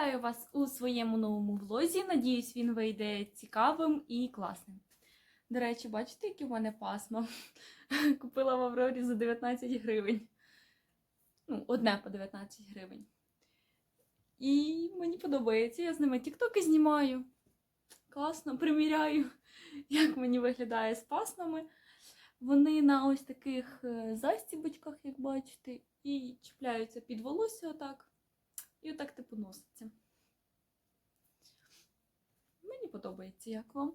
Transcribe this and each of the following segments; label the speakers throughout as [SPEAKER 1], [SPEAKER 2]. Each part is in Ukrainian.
[SPEAKER 1] Вітаю вас у своєму новому влозі. Надіюсь, він вийде цікавим і класним. До речі, бачите, які в мене пасма? Купила в Аврорі за 19 гривень. Ну, одне по 19 гривень. І мені подобається. Я з ними тіктоки знімаю. Класно, приміряю, як мені виглядає з пасмами. Вони на ось таких е, застібочках, як бачите, і чіпляються під волосся отак. І отак типу носиться. Мені подобається, як вам.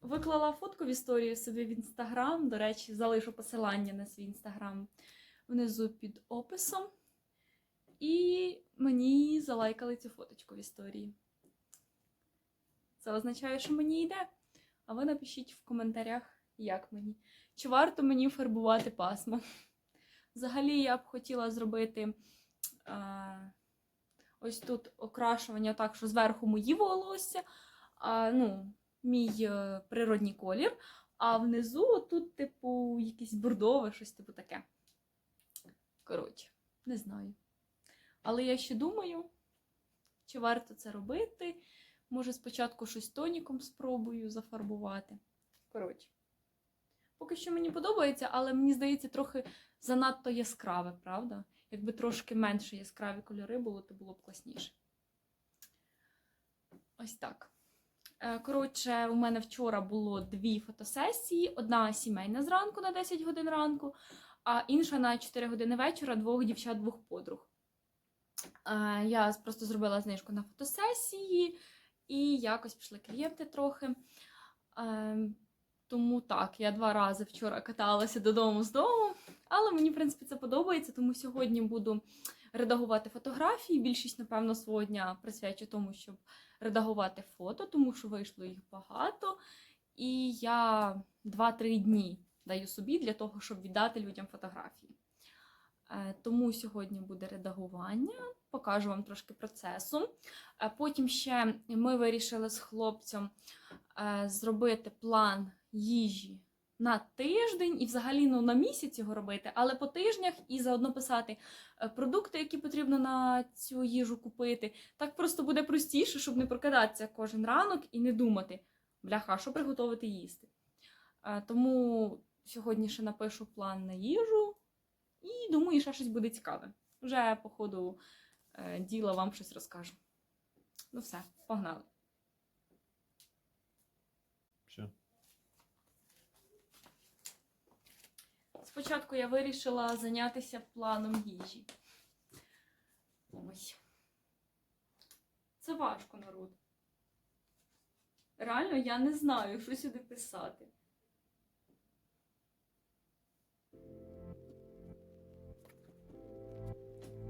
[SPEAKER 1] Виклала фотку в історію собі в інстаграм. До речі, залишу посилання на свій інстаграм внизу під описом. І мені залайкали цю фоточку в історії. Це означає, що мені йде. А ви напишіть в коментарях, як мені. Чи варто мені фарбувати пасмо? Взагалі, я б хотіла зробити ось тут окрашування так, що зверху мої волосся, а, ну, мій е, природній колір, а внизу тут, типу, якесь бордове, щось типу таке. Коротше, не знаю. Але я ще думаю, чи варто це робити. Може, спочатку щось тоніком спробую зафарбувати. Коротше. Поки що мені подобається, але мені здається, трохи занадто яскраве, правда? Якби трошки менше яскраві кольори було, то було б класніше. Ось так. Е, Коротше, у мене вчора було дві фотосесії: одна сімейна зранку на 10 годин ранку, а інша на 4 години вечора двох дівчат, двох подруг. Е, Я просто зробила знижку на фотосесії, і якось пішли клієнти трохи. Тому так, я два рази вчора каталася додому з дому, але мені, в принципі, це подобається, тому сьогодні буду редагувати фотографії. Більшість, напевно, свого дня присвячу тому, щоб редагувати фото, тому що вийшло їх багато. І я 2-3 дні даю собі для того, щоб віддати людям фотографії. Е, Тому сьогодні буде редагування, покажу вам трошки процесу. Е, Потім ще ми вирішили з хлопцем зробити план їжі на тиждень і взагалі ну, на місяць його робити, але по тижнях і заодно писати е, продукти, які потрібно на цю їжу купити. Так просто буде простіше, щоб не прокидатися кожен ранок і не думати, бляха, що приготувати їсти. Е, Тому сьогодні ще напишу план на їжу і думаю, ще щось буде цікаве. Вже по ходу е, діла вам щось розкажу. Ну все, погнали. Спочатку я вирішила зайнятися планом їжі. Ось. Це важко, народ. Реально, я не знаю, що сюди писати.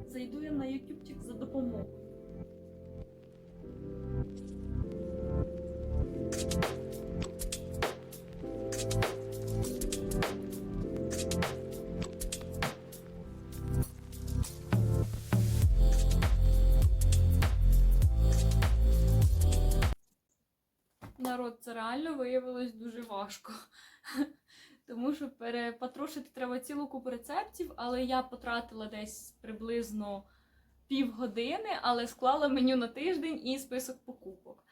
[SPEAKER 1] Зайду я на ютубчик за допомогою. Це реально виявилось дуже важко. Тому що перепатрошити треба цілу купу рецептів, але я потратила десь приблизно півгодини, але склала меню на тиждень і список покупок.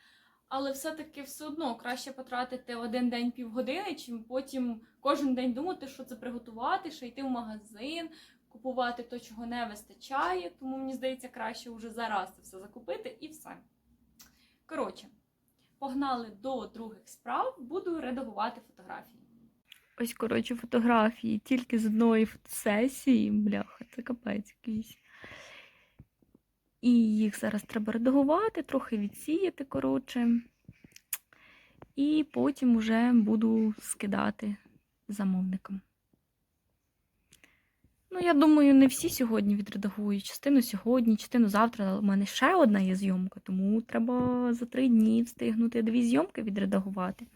[SPEAKER 1] Але все-таки все одно краще потратити один день півгодини, чим потім кожен день думати, що це приготувати, ще йти в магазин, купувати то, чого не вистачає. Тому мені здається, краще вже зараз це все закупити і все. Коротше, погнали до других справ, буду редагувати фотографії. Ось, коротше, фотографії тільки з одної фотосесії. Бляха, це капець якийсь. І їх зараз треба редагувати, трохи відсіяти, коротше. І потім вже буду скидати замовникам. Ну, я думаю, не всі сьогодні відредагую. Частину сьогодні, частину завтра. Але У мене ще одна є зйомка, тому треба за три дні встигнути дві зйомки відредагувати.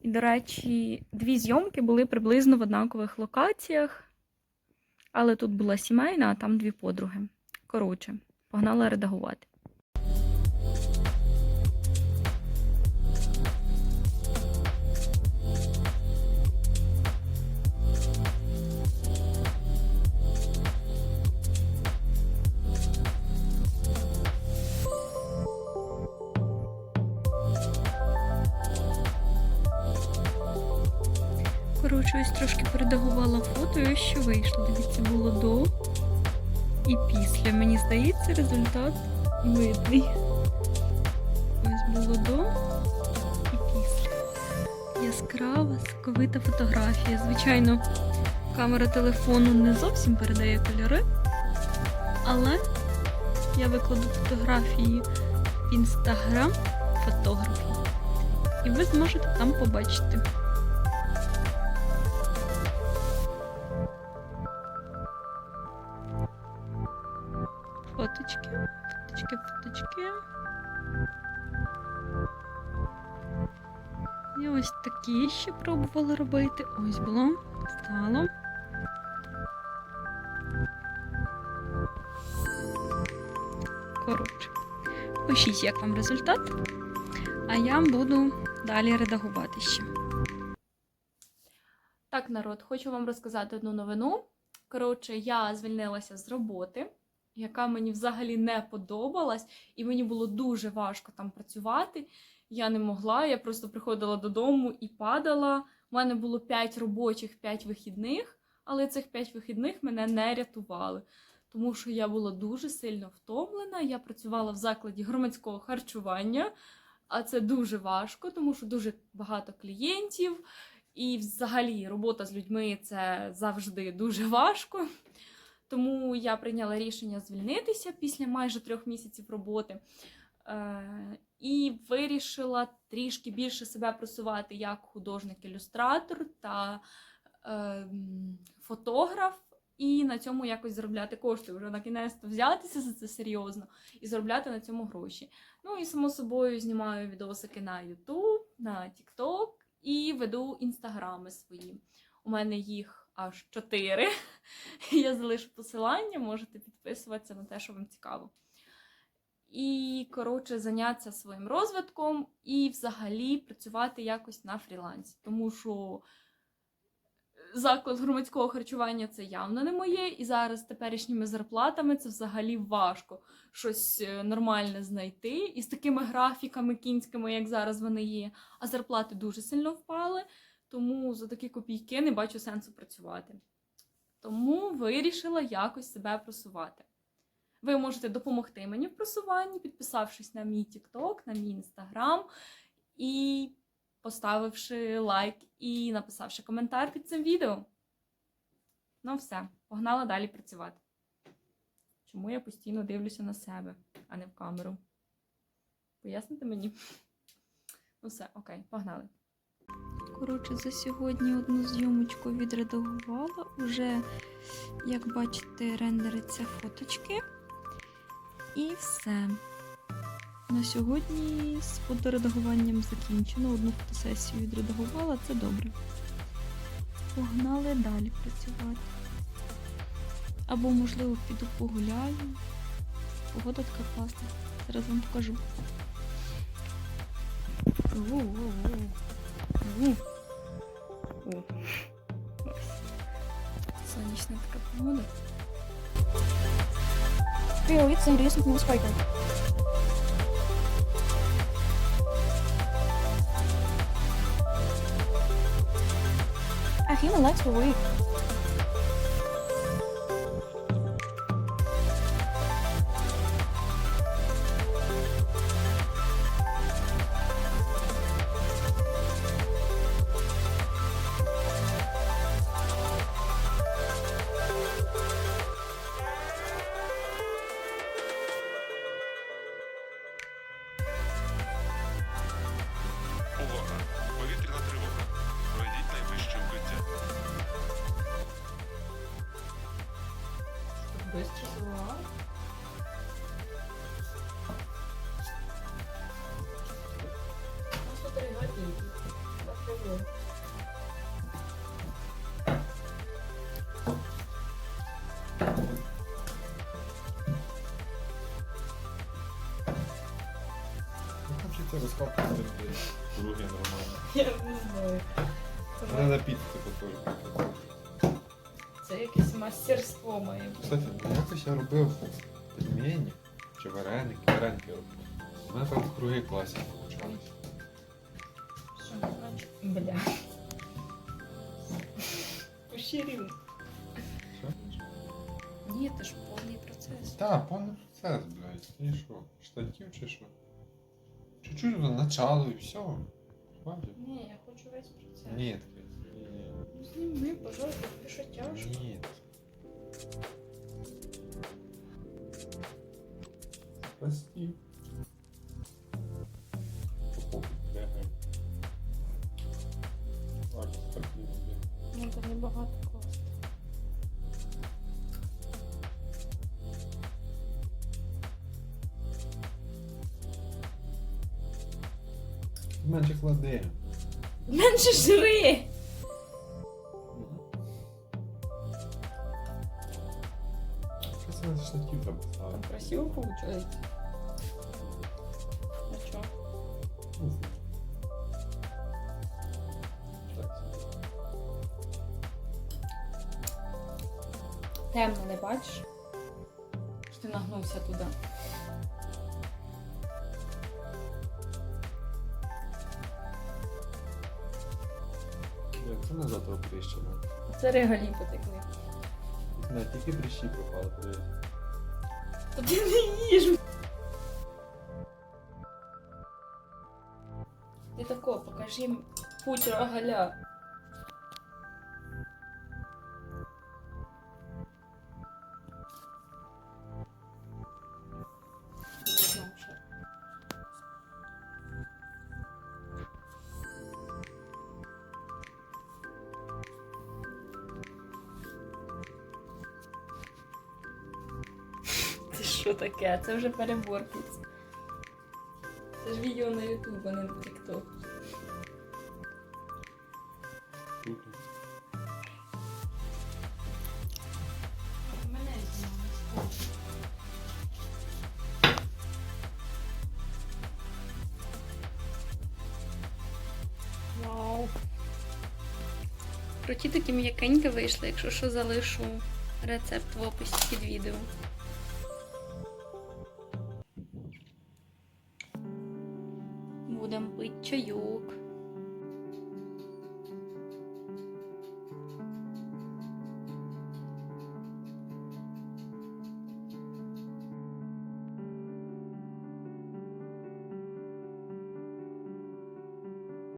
[SPEAKER 1] І, до речі, дві зйомки були приблизно в однакових локаціях. Але тут була сімейна, а там дві подруги. Коротше, погнала редагувати.
[SPEAKER 2] Коротше, ось трошки передагувала фото, і що вийшло. Дивіться, було до і після. Мені здається, результат видний. Ось було до і після. Яскрава, соковита фотографія. Звичайно, камера телефону не зовсім передає кольори, але я викладу фотографії в інстаграм фотографії. І ви зможете там побачити. Пробувала робити. Ось було, стало. Коротше, пишіть, як вам результат, а я буду далі редагувати ще.
[SPEAKER 1] Так, народ, хочу вам розказати одну новину. Коротше, я звільнилася з роботи, яка мені взагалі не подобалась, і мені було дуже важко там працювати. Я не могла, я просто приходила додому і падала. У мене було 5 робочих, 5 вихідних, але цих 5 вихідних мене не рятували. Тому що я була дуже сильно втомлена. Я працювала в закладі громадського харчування, а це дуже важко, тому що дуже багато клієнтів. І взагалі робота з людьми це завжди дуже важко. Тому я прийняла рішення звільнитися після майже трьох місяців роботи. І вирішила трішки більше себе просувати як художник-ілюстратор та е, фотограф, і на цьому якось заробляти кошти. Вже на кінець взятися за це серйозно і заробляти на цьому гроші. Ну і само собою знімаю відосики на YouTube, на TikTok і веду інстаграми свої. У мене їх аж чотири. Я залишу посилання, можете підписуватися на те, що вам цікаво. І, коротше, зайнятися своїм розвитком і взагалі працювати якось на фрілансі. Тому що заклад громадського харчування це явно не моє, і зараз теперішніми зарплатами це взагалі важко щось е, нормальне знайти. І з такими графіками кінськими, як зараз вони є, а зарплати дуже сильно впали, тому за такі копійки не бачу сенсу працювати. Тому вирішила якось себе просувати. Ви можете допомогти мені в просуванні, підписавшись на мій TikTok, на мій Instagram і поставивши лайк і написавши коментар під цим відео. Ну, все, погнала далі працювати. Чому я постійно дивлюся на себе, а не в камеру? Поясните мені? Ну все, окей, погнали.
[SPEAKER 2] Коротше, за сьогодні одну зйомочку відредагувала. Уже, як бачите, рендериться фоточки. І все. На сьогодні з фоторедагуванням закінчено. Одну фотосесію відредагувала, це добре. Погнали далі працювати. Або, можливо, піду погуляю. Погода така класна. Зараз вам покажу.
[SPEAKER 1] У-у-у. О. Ось. Сонячна така погода.
[SPEAKER 3] periods in recent news. A human likes
[SPEAKER 1] for week.
[SPEAKER 4] Хочеться розкопувати друге нормально.
[SPEAKER 1] Я не знаю.
[SPEAKER 4] Треба піти теж.
[SPEAKER 1] Це якесь мастерство бути.
[SPEAKER 4] Кстати, якось я робив пельмені чи вареники, вареники робив. У мене там круги класні получались.
[SPEAKER 1] Що не значить? Бля.
[SPEAKER 2] Ще Ні, це ж повний процес.
[SPEAKER 4] Так, повний процес, блядь. І що? Штатів чи що? Чуть-чуть до начала і все. Хватит.
[SPEAKER 1] Ні, я хочу весь процес.
[SPEAKER 4] Нет, Кать, ні.
[SPEAKER 1] Ну, Зніми, пожалуйста, ти що тяжко.
[SPEAKER 4] Нет. Спасти. Менше клади.
[SPEAKER 1] Менше жри!
[SPEAKER 4] Що це за штатів треба ставити?
[SPEAKER 2] Красиво виходить.
[SPEAKER 1] А?
[SPEAKER 4] Ну, Так.
[SPEAKER 1] Темно, не бачиш? Що ти нагнувся туди.
[SPEAKER 4] Блядь, Це на завтра тріщина.
[SPEAKER 2] Це регалій потекли.
[SPEAKER 4] Не, тільки прищі пропали, привіт.
[SPEAKER 1] Та ти не їж. Ти тако, покажи їм путь рогаля.
[SPEAKER 2] Що таке? Це вже перебор. Це ж відео на YouTube, а не на.
[SPEAKER 1] Мене.
[SPEAKER 2] Вау. Круті такі м'якенькі вийшли, якщо що залишу рецепт в описі під відео. Будемо пити чайок.